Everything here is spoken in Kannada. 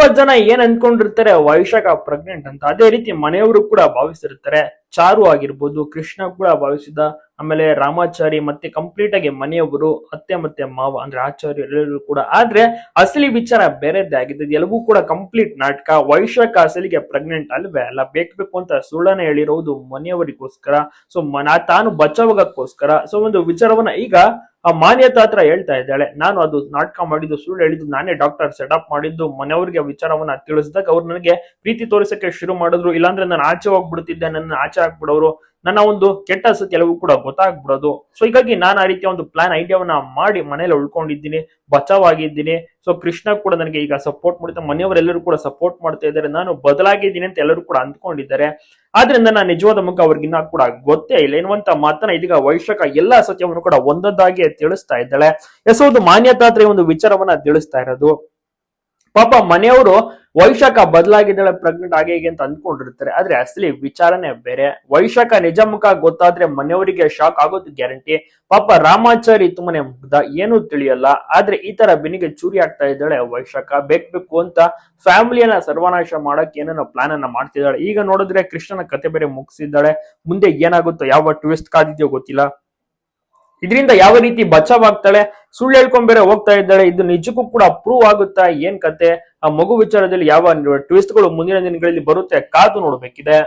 ತುಂಬಾ ಜನ ಏನ್ ಅನ್ಕೊಂಡಿರ್ತಾರೆ, ವೈಶಾಖ ಪ್ರೆಗ್ನೆಂಟ್ ಅಂತ. ಅದೇ ರೀತಿ ಮನೆಯವರು ಕೂಡ ಭಾವಿಸಿರ್ತಾರೆ. ಚಾರು ಆಗಿರ್ಬೋದು, ಕೃಷ್ಣ ಕೂಡ ಭಾವಿಸಿದ, ಆಮೇಲೆ ರಾಮಾಚಾರಿ ಮತ್ತೆ ಕಂಪ್ಲೀಟ್ ಆಗಿ ಮನೆಯವರು, ಅತ್ತೆ ಮತ್ತೆ ಮಾವ, ಅಂದ್ರೆ ಆಚಾರ್ಯ ಎಲ್ಲರೂ ಕೂಡ. ಆದ್ರೆ ಅಸಲಿ ವಿಚಾರ ಬೇರೆದ್ದೇ ಆಗಿದೆ. ಎಲ್ಲವೂ ಕೂಡ ಕಂಪ್ಲೀಟ್ ನಾಟಕ. ವೈಶಾಖ ಅಸಲಿಗೆ ಪ್ರೆಗ್ನೆಂಟ್ ಅಲ್ವೇ? ಅಲ್ಲ ಬೇಕು ಬೇಕು ಅಂತ ಸುಳ್ಳನೆ ಹೇಳಿರೋದು ಮನೆಯವರಿಗೋಸ್ಕರ. ಸೊ ತಾನು ಬಚಾವಾಗಕ್ಕೋಸ್ಕರ. ಸೊ ಒಂದು ವಿಚಾರವನ್ನ ಈಗ ಆ ಮಾನ್ಯತ ಹತ್ರ ಹೇಳ್ತಾ ಇದ್ದಾಳೆ. ನಾನು ಅದು ನಾಟಕ ಮಾಡಿದ್ದು ಸುಳ್ಳು ಹೇಳಿದ್ದು ನಾನೇ ಡಾಕ್ಟರ್ ಸೆಟಪ್ ಮಾಡಿದ್ದು, ಮನೆಯವ್ರಿಗೆ ವಿಚಾರವನ್ನ ತಿಳಿಸಿದಾಗ ಅವ್ರು ನನಗೆ ಪ್ರೀತಿ ತೋರಿಸಕ್ಕೆ ಶುರು ಮಾಡಿದ್ರು. ಇಲ್ಲಾಂದ್ರೆ ನಾನು ಆಚೆ ಹೋಗ್ಬಿಡ್ತಿದ್ದೆ ನನ್ನ ಆಚೆ ಹಾಕ್ಬಿಡೋರು. ನನ್ನ ಒಂದು ಕೆಟ್ಟ ಎಲ್ಲವೂ ಕೂಡ ಗೊತ್ತಾಗ್ಬಿಡೋದು. ಸೊ ಹೀಗಾಗಿ ನಾನು ಆ ರೀತಿಯ ಒಂದು ಪ್ಲಾನ್ ಐಡಿಯಾವನ್ನ ಮಾಡಿ ಮನೇಲಿ ಉಳ್ಕೊಂಡಿದ್ದೀನಿ ಬಚಾವ್ ಆಗಿದ್ದೀನಿ ಸೊ ಕೃಷ್ಣ ಕೂಡ ನನಗೆ ಈಗ ಸಪೋರ್ಟ್ ಮಾಡುತ್ತೆ ಮನೆಯವರೆಲ್ಲರೂ ಕೂಡ ಸಪೋರ್ಟ್ ಮಾಡ್ತಾ ಇದ್ದಾರೆ. ನಾನು ಬದಲಾಗಿದ್ದೀನಿ ಅಂತ ಎಲ್ಲರೂ ಕೂಡ ಅಂದ್ಕೊಂಡಿದ್ದಾರೆ. ಆದ್ರಿಂದ ನಾನು ನಿಜವಾದ ಮುಖ ಅವ್ರಿಗಿನ್ನ ಕೂಡ ಗೊತ್ತೇ ಇಲ್ಲ. ಎನ್ನುವಂತ ಮಾತನ್ನ ಇದೀಗ ವೈಶಾಖ ಎಲ್ಲಾ ಸತ್ಯವನ್ನು ಕೂಡ ಒಂದೊಂದಾಗಿ ತಿಳಿಸ್ತಾ ಇದ್ದಾಳೆ. ಎಸ್ ಮಾನ್ಯತಾತ್ರೆಯ ಒಂದು ವಿಚಾರವನ್ನ ತಿಳಿಸ್ತಾ ಇರೋದು. ಪಾಪ ಮನೆಯವರು ವೈಶಾಖ ಬದಲಾಗಿದ್ದಾಳೆ ಪ್ರೆಗ್ನೆಂಟ್ ಆಗಿ ಹೀಗೆ ಅಂತ ಅಂದ್ಕೊಂಡಿರ್ತಾರೆ. ಆದ್ರೆ ಅಸಲಿ ವಿಚಾರನೇ ಬೇರೆ. ವೈಶಾಖ ನಿಜ ಮುಖ ಗೊತ್ತಾದ್ರೆ ಮನೆಯವರಿಗೆ ಶಾಕ್ ಆಗೋದು ಗ್ಯಾರಂಟಿ ಪಾಪ ರಾಮಾಚಾರಿ ತುಂಬಾನೇ ಮುಗ್ಧ. ಏನು ತಿಳಿಯಲ್ಲ. ಆದ್ರೆ ಈ ತರ ಬೆನ್ನಿಗೆ ಚೂರಿ ಆಗ್ತಾ ಇದ್ದಾಳೆ ವೈಶಾಖ. ಬೇಕ್ಬೇಕು ಅಂತ ಫ್ಯಾಮಿಲಿಯನ್ನ ಸರ್ವನಾಶ ಮಾಡಕ್ ಏನೇನೋ ಪ್ಲಾನ್ ಅನ್ನ ಮಾಡ್ತಿದ್ದಾಳೆ. ಈಗ ನೋಡಿದ್ರೆ ಕೃಷ್ಣನ ಕತೆ ಬೇರೆ ಮುಗಿಸಿದ್ದಾಳೆ. ಮುಂದೆ ಏನಾಗುತ್ತೋ, ಯಾವ ಟ್ವಿಸ್ಟ್ ಕಾದಿದ್ಯೋ ಗೊತ್ತಿಲ್ಲ. ಇದರಿಂದ ಯಾವ ರೀತಿ ಬಚಾವಾಗ್ತಾಳೆ, ಸುಳ್ಳು ಹೇಳ್ಕೊಂಡ್ ಬೇರೆ ಹೋಗ್ತಾ ಇದ್ದಾಳೆ, ಇದು ನಿಜಕ್ಕೂ ಕೂಡ ಅಪ್ರೂವ್ ಆಗುತ್ತಾ, ಏನ್ ಕತೆ? ಆ ಮಗು ವಿಚಾರದಲ್ಲಿ ಯಾವ ಟ್ವಿಸ್ಟ್ಗಳು ಮುಂದಿನ ದಿನಗಳಲ್ಲಿ ಬರುತ್ತೆ ಕಾದು ನೋಡ್ಬೇಕಿದೆ.